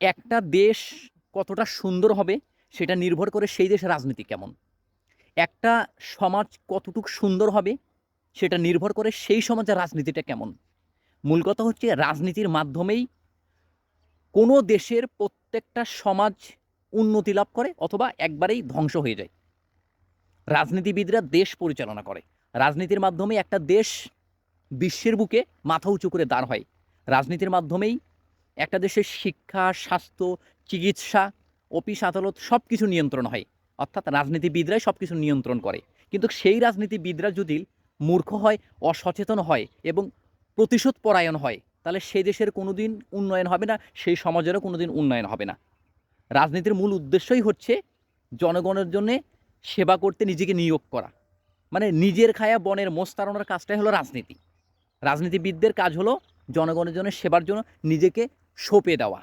একটা দেশ কতটা সুন্দর হবে সেটা নির্ভর করে সেই দেশের রাজনীতি কেমন। একটা সমাজ কতটুকু সুন্দর হবে সেটা নির্ভর করে সেই সমাজের রাজনীতিটা কেমন। মূল কথা হচ্ছে রাজনীতির মাধ্যমেই কোনো দেশের প্রত্যেকটা সমাজ উন্নতি লাভ করে অথবা একবারেই ধ্বংস হয়ে যায়। রাজনীতিবিদরা দেশ পরিচালনা করে। রাজনীতির মাধ্যমে একটা দেশ বিশ্বের বুকে মাথা উঁচু করে দাঁড় হয়। রাজনীতির মাধ্যমেই একটা দেশের শিক্ষা, স্বাস্থ্য, চিকিৎসা, অফিস, আদালত সব কিছু নিয়ন্ত্রণ হয়। অর্থাৎ রাজনীতিবিদরাই সব কিছু নিয়ন্ত্রণ করে। কিন্তু সেই রাজনীতিবিদরা যদি মূর্খ হয়, অসচেতন হয় এবং প্রতিশোধ পরায়ণ হয়, তাহলে সেই দেশের কোনোদিন উন্নয়ন হবে না, সেই সমাজেরও কোনোদিন উন্নয়ন হবে না। রাজনীতির মূল উদ্দেশ্যই হচ্ছে জনগণের জন্যে সেবা করতে নিজেকে নিয়োগ করা। মানে নিজের খায়া বনের মোস্তারণার কাজটাই হলো রাজনীতি। রাজনীতিবিদদের কাজ হলো জনগণের জন্য সেবার জন্য নিজেকে সঁপে দেওয়া।